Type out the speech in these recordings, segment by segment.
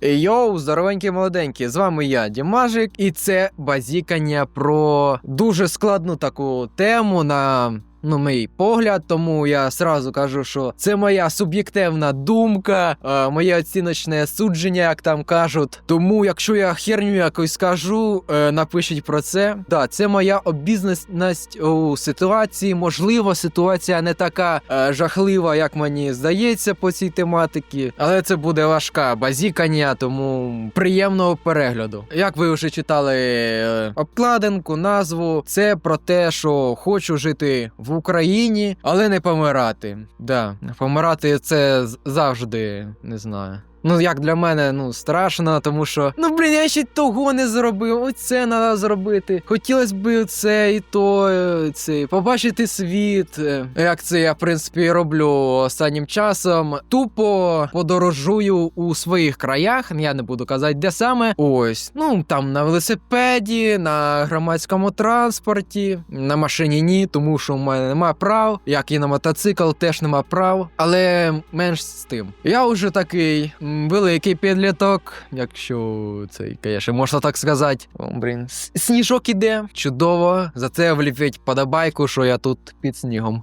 Йоу, здоровенькі молоденькі, з вами я, Дімажик, і це базікання про дуже складну таку тему на. Ну, мій погляд, тому я сразу кажу, що це моя суб'єктивна думка, е, моє оціночне судження, як там кажуть. Тому, якщо я херню якось скажу, е, напишіть про це. Да, це моя обізнаність у ситуації. Можливо, ситуація не така е, жахлива, як мені здається, по цій тематиці, але це буде важка базікання, тому приємного перегляду. Як ви вже читали е, обкладинку, назву, це про те, що хочу жити в Україні, але не помирати. Да, помирати це завжди не знаю. Ну, як для мене, ну страшно, тому що ну блін, я ще того не зробив. Оце треба зробити. Хотілося б це і то, е, це побачити світ. е, Як це я в принципі роблю останнім часом. Тупо подорожую у своїх краях. Я не буду казати, де саме. Ось, ну там на велосипеді, на громадському транспорті, на машині ні, тому що в мене немає прав. Як і на мотоцикл, теж нема прав. Але менш з тим. Я вже такий великий підліток, якщо цей, конечно, можна так сказати. О, блін, сніжок іде. Чудово. За це вліпить подобайку, що я тут під снігом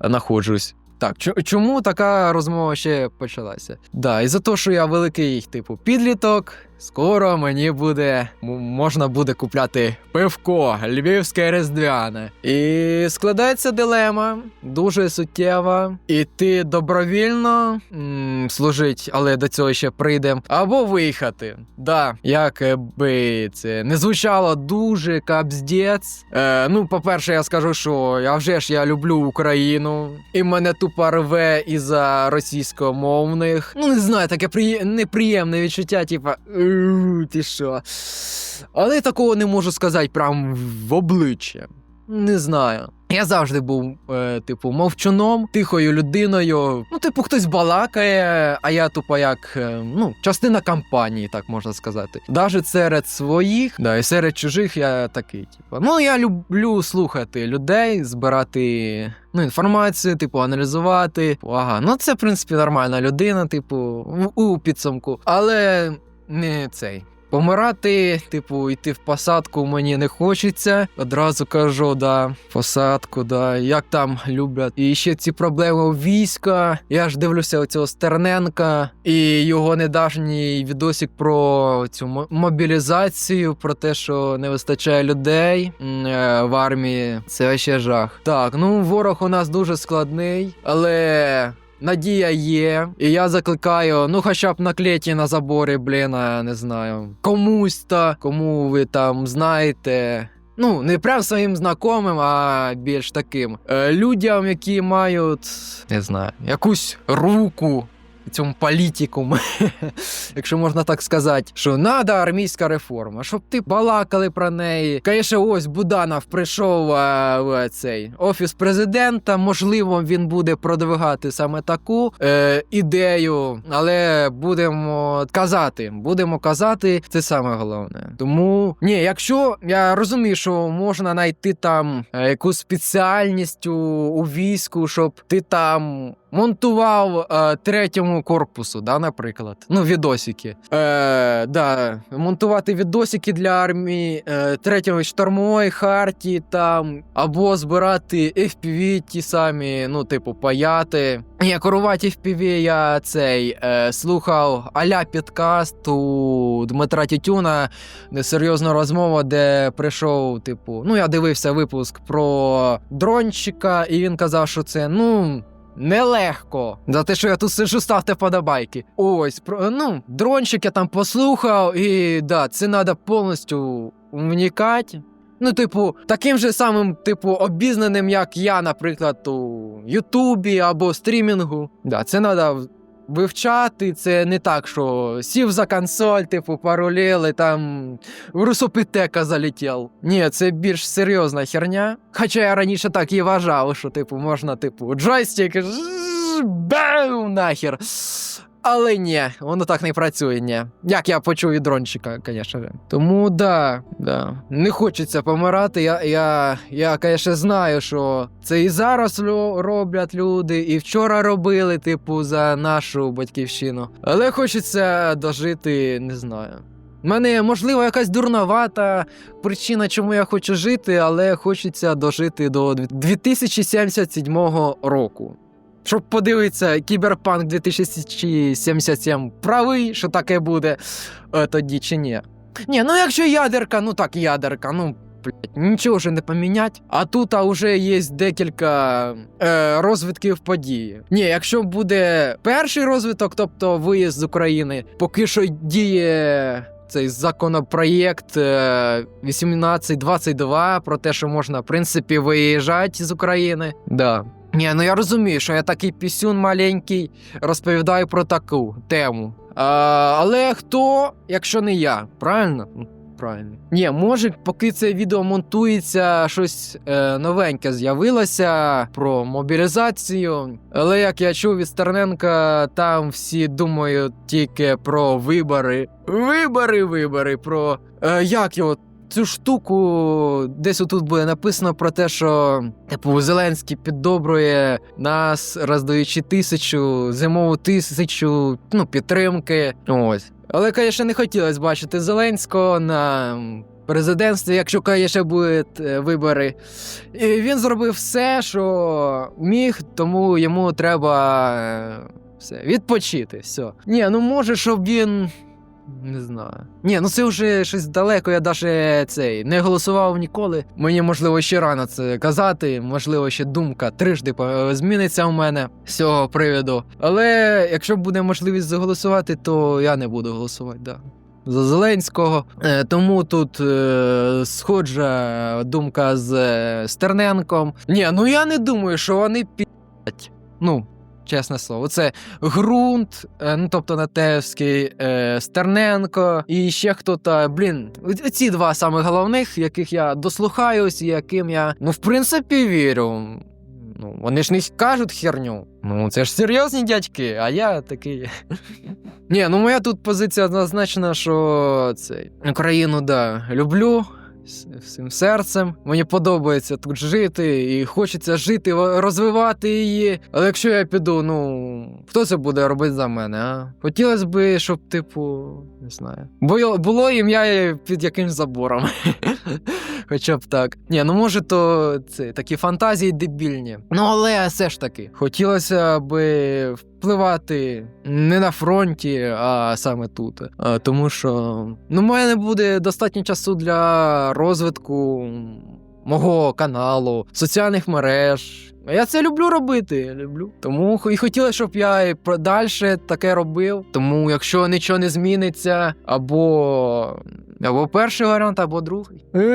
знаходжусь. Так, чо- чому така розмова ще почалася? Да, і за те, що я великий, типу, підліток, скоро мені буде можна буде купляти пивко, львівське різдвяне. І складається дилема, дуже суттєва. Іти добровільно м, служить, але до цього ще прийдемо. Або виїхати. Да, як би це не звучало дуже капздець. Е, ну, по-перше, я скажу, що я вже ж я люблю Україну, і мене тупо рве із-за російськомовних. Ну, не знаю, таке приє... неприємне відчуття, типа, «Ууу, ти що. Але такого не можу сказати прям в обличчя. Не знаю. Я завжди був, е, типу, мовчуном, тихою людиною. Ну, типу, хтось балакає, а я тупо як е, ну, частина кампанії, так можна сказати. Даже серед своїх, да, і серед чужих я такий, типу. Ну, я люблю слухати людей, збирати ну, інформацію, типу, аналізувати. Ага, ну це, в принципі, нормальна людина, типу, у підсумку. Але не цей. Помирати, типу, йти в посадку мені не хочеться. Одразу кажу, да, посадку, да, як там люблять. І ще ці проблеми у війська. Я ж дивлюся оцього Стерненка і його недавній відосик про цю мобілізацію, про те, що не вистачає людей е, в армії. Це ще жах. Так, ну ворог у нас дуже складний, але. Надія є, і я закликаю, ну хоча б наклейте на заборі, блін, не знаю. Комусь та, кому ви там знаєте. Ну, не прям своїм знайомим, а більш таким. Е, людям, які мають, не знаю, якусь руку цьому політикум, якщо можна так сказати, що надо армійська реформа, щоб ти балакали про неї. Звісно, ось Буданов прийшов в цей офіс президента. Можливо, він буде продвигати саме таку е, ідею, але будемо казати, будемо казати, це саме головне. Тому ні, якщо я розумію, що можна знайти там е, якусь спеціальність у війську, щоб ти там монтував е, третьому корпусу, да, наприклад. Ну, відосики. Е, да, монтувати відосики для армії е, третьої штурмової харті там, або збирати FPV ті самі, ну, типу, паяти. Ні, керувати FPV я цей е, слухав аля підкаст у Дмитра Тютюна, несерйозна розмова, де прийшов, типу, ну я дивився випуск про дрончика, і він казав, що це, ну. Нелегко. За те, що я тут сижу, ставте вподобайки. Ось, про, ну, дрончик я там послухав, і да, це треба повністю вникати. Ну, типу, таким же самим, типу, обізнаним, як я, наприклад, у Ютубі або стрімінгу. Да, це треба вивчати. Це не так, що сів за консоль, типу, пароліли, там русопітека залетів. Ні, це більш серйозна херня. Хоча я раніше так і вважав, що, типу, можна, типу, джойстик, бам, нахер. Але ні, воно так не працює, ні. Як я почув від дрончика, звісно. Тому да, да. Не хочеться помирати. Я, я, я, звісно, знаю, що це і зараз роблять люди, і вчора робили, типу, за нашу батьківщину. Але хочеться дожити, не знаю. У мене, можливо, якась дурновата причина, чому я хочу жити, але хочеться дожити до 2077 року. Щоб подивитися, Кіберпанк 2077 правий, що таке буде е, тоді чи ні. Ні, ну якщо ядерка, ну так, ядерка, ну. Блять, нічого вже не помінять. А тут а вже є декілька е, розвитків події. Ні, якщо буде перший розвиток, тобто виїзд з України, поки що діє цей законопроєкт е, 1822 про те, що можна, в принципі, виїжджати з України. Да. Ні, ну я розумію, що я такий пісюн маленький розповідаю про таку тему. А, але хто, якщо не я, правильно? Ну, Правильно. Ні, може, поки це відео монтується, щось е, новеньке з'явилося про мобілізацію. Але як я чув від Стерненка, там всі думають тільки про вибори. Вибори, вибори, про е, як його. Цю штуку десь отут буде написано про те, що типу Зеленський піддобрує нас, роздаючи тисячу, зимову тисячу ну, підтримки. Ось. Але, звісно, не хотілося бачити Зеленського на президентстві, якщо, звісно, будуть е, вибори. І він зробив все, що міг, тому йому треба е, все, відпочити. Все. Ні, ну може, щоб він. Не знаю. Ні, ну це вже щось далеко, я навіть цей не голосував ніколи. Мені можливо ще рано це казати, можливо, ще думка трижди зміниться у мене з цього приводу. Але якщо буде можливість заголосувати, то я не буду голосувати, да. За Зеленського. Е, тому тут е, схожа думка з е, Стерненком. Ні, ну я не думаю, що вони п'ять. Ну, чесне слово. Це ґрунт, е, ну тобто Натевський, е, Стерненко і ще хто-то. Блін, ці два саме головних, яких я дослухаюсь, яким я, ну, в принципі, вірю. Ну, вони ж не кажуть херню. Ну, це ж серйозні дядьки, а я такий. Ні, ну моя тут позиція однозначна, що цей Україну, да, люблю. Всім серцем. Мені подобається тут жити, і хочеться жити, розвивати її. Але якщо я піду, ну хто це буде робити за мене? а? Хотілося б, щоб, типу, не знаю. Бо було ім'я під якимсь забором. Хоча б так. Ні, ну може, то це такі фантазії дебільні. Ну, але все ж таки, хотілося би впливати не на фронті, а саме тут. Тому що ну, в мене буде достатньо часу для розвитку мого каналу, соціальних мереж. А Я це люблю робити. Люблю. Тому і хотілося, щоб я і подальше таке робив. Тому, якщо нічого не зміниться, або. Або перший варіант, або другий.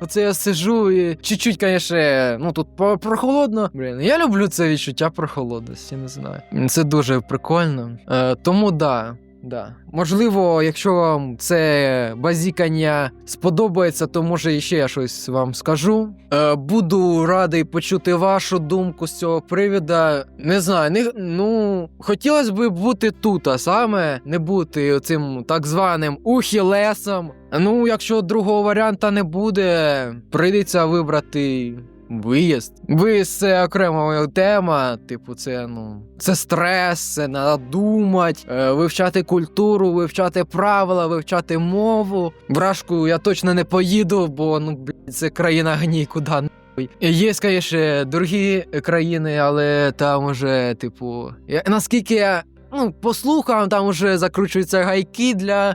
Оце я сижу і чуть-чуть, звісно, ну тут прохолодно. Блін, я люблю це відчуття прохолодності, не знаю. Це дуже прикольно. Е, тому да. Да. Можливо, якщо вам це базікання сподобається, то може іще я щось вам скажу. Е, буду радий почути вашу думку з цього привіду. Не знаю, не, ну хотілося б бути тут, а саме не бути цим так званим ухілесом. Ну, якщо другого варіанта не буде, прийдеться вибрати Виїзд. Виїзд це окрема тема. Типу, це ну це стрес, це треба думати, е, вивчати культуру, вивчати правила, вивчати мову. Вражку я точно не поїду, бо ну блядь, це країна гній, куди нахуй. Є, звісно, другі країни, але там уже, типу, я, наскільки я. Ну, по там уже закручуються гайки для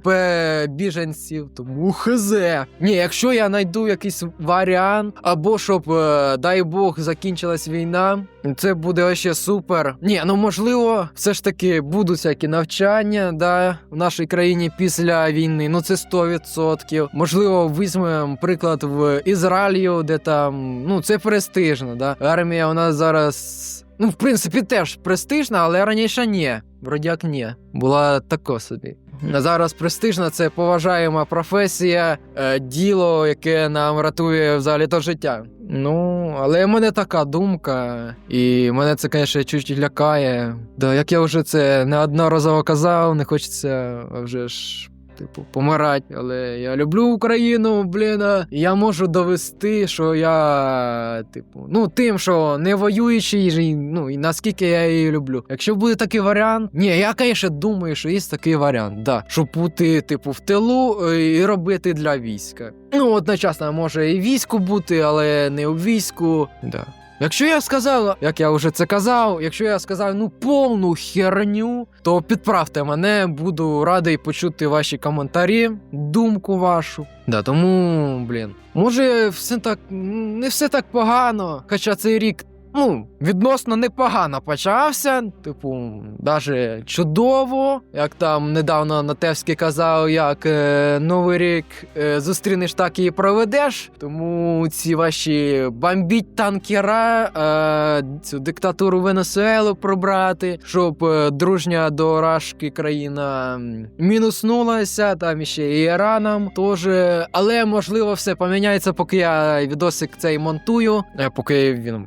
біженців, тому хз. Ні, якщо я знайду якийсь варіант, або щоб, е, дай Бог, закінчилась війна, це буде вообще супер. Ні, ну можливо, все ж таки будуть всякі навчання да, в нашій країні після війни. Ну це 100%. Можливо, візьмемо приклад в Ізраїлю, де там ну це престижно. Да? Армія у нас зараз. Ну, в принципі, теж престижна, але раніше ні. Вроді як ні. Була тако собі. А зараз престижна це поважаєма професія, е, діло, яке нам рятує взагалі то життя. Ну, але в мене така думка, і мене це, звісно, чуть лякає. Да, як я вже це неодноразово казав, не хочеться а вже ж. Типу, помирати, але я люблю Україну, блін. Я можу довести, що я, типу, ну тим, що не воюючий, ну і наскільки я її люблю. Якщо буде такий варіант, ні, я, звісно, думаю, що є такий варіант, да, щоб бути, типу, в тилу е, і робити для війська. Ну, одночасно може і війську бути, але не у війську. Да. Якщо я сказав, як я вже це казав, якщо я сказав ну повну херню, то підправте мене, буду радий почути ваші коментарі, думку вашу. Да, тому, блін, може, все так не все так погано, хоча цей рік. Ну, відносно непогано почався. Типу, даже чудово. Як там недавно Натевський казав, як е, Новий рік е, зустрінеш, так і проведеш. Тому ці ваші бомбіть танкера, е, цю диктатуру Венесуелу пробрати, щоб е, дружня до Рашки країна мінуснулася, там іще і Іраном теж. Але можливо все поміняється, поки я відосик цей монтую, е, поки він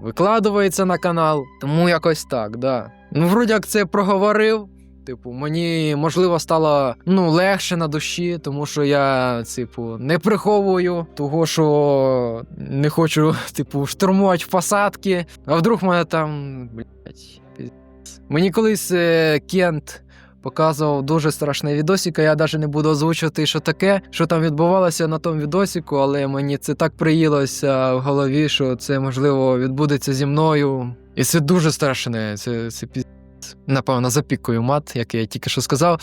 викладується на канал. Тому якось так, да. Ну, вроді як це проговорив. Типу, мені можливо стало ну легше на душі, тому що я, типу, не приховую того, що не хочу, типу, штурмувати посадки. А вдруг мене там. Блять. Мені колись е, Кент показував дуже страшний відосик, а я навіть не буду озвучувати, що таке, що там відбувалося на тому відосіку, але мені це так приїлося в голові, що це можливо відбудеться зі мною. І це дуже страшне. Це, це піздець. Напевно, запікую мат, як я тільки що сказав.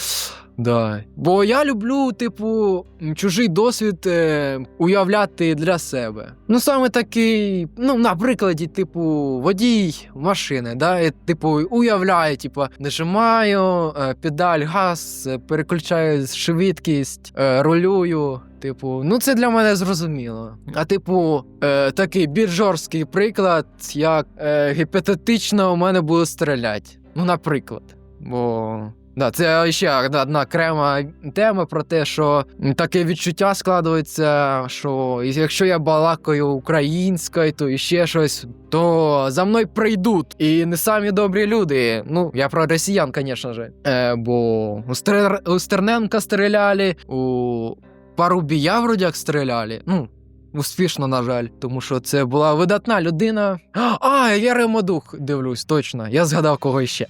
Да. Бо я люблю, типу, чужий досвід е, уявляти для себе. Ну, саме такий, ну, на прикладі, типу, водій машини, да, і, типу, уявляю, типу, нажимаю, е, педаль, газ, е, переключаю швидкість, е, рулюю. Типу, ну це для мене зрозуміло. А типу, е, такий більш жорсткий приклад, як е, гіпотетично у мене було стріляти. Ну, наприклад. Бо Да, це ще одна, окрема тема про те, що таке відчуття складується, що якщо я балакаю українською, то ще щось, то за мною прийдуть. І не самі добрі люди. Ну, я про росіян, звісно ж. Е, бо у, Стер... у Стерненка стріляли, у Парубія вроді як стріляли. Ну, Успішно, на жаль, тому що це була видатна людина. А, я Ремодух дивлюсь, точно. Я згадав кого ще.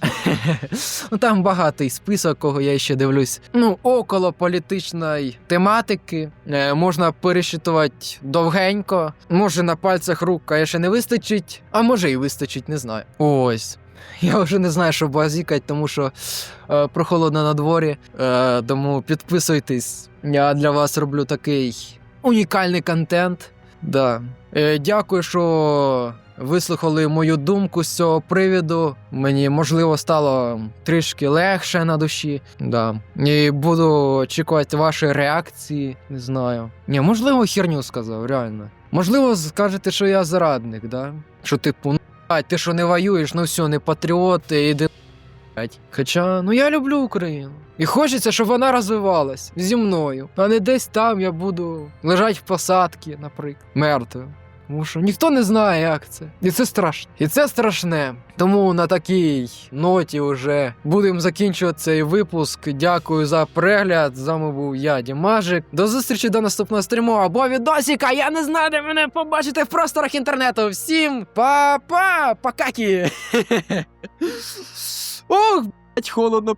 ну там багатий список, кого я ще дивлюсь. Ну, около політичної тематики. Е, можна пересчитувати довгенько. Може, на пальцях рук, конечно, не вистачить, а може і вистачить, не знаю. Ось. Я вже не знаю, що базікать, тому що е, прохолодно на дворі. Е, тому підписуйтесь. Я для вас роблю такий унікальний контент. Да. Е, дякую, що вислухали мою думку з цього привіду. Мені можливо стало трішки легше на душі. Да. І буду очікувати ваші реакції. Не знаю. Ні, можливо, херню сказав, реально. Можливо, скажете, що я зрадник, да? Що типу, ну ти що не воюєш, ну все, не патріот, іди. Блядь». Хоча, ну я люблю Україну. І хочеться, щоб вона розвивалась зі мною. А не десь там я буду лежати в посадці, наприклад, мертвим. Тому що ніхто не знає, як це. І це страшно. І це страшне. Тому на такій ноті вже будемо закінчувати цей випуск. Дякую за перегляд. З вами був я, Дімажик. До зустрічі до наступного стріму або відосіка. Я не знаю, де мене побачите в просторах інтернету. Всім па-па! Покакі! Ох, блять, холодно,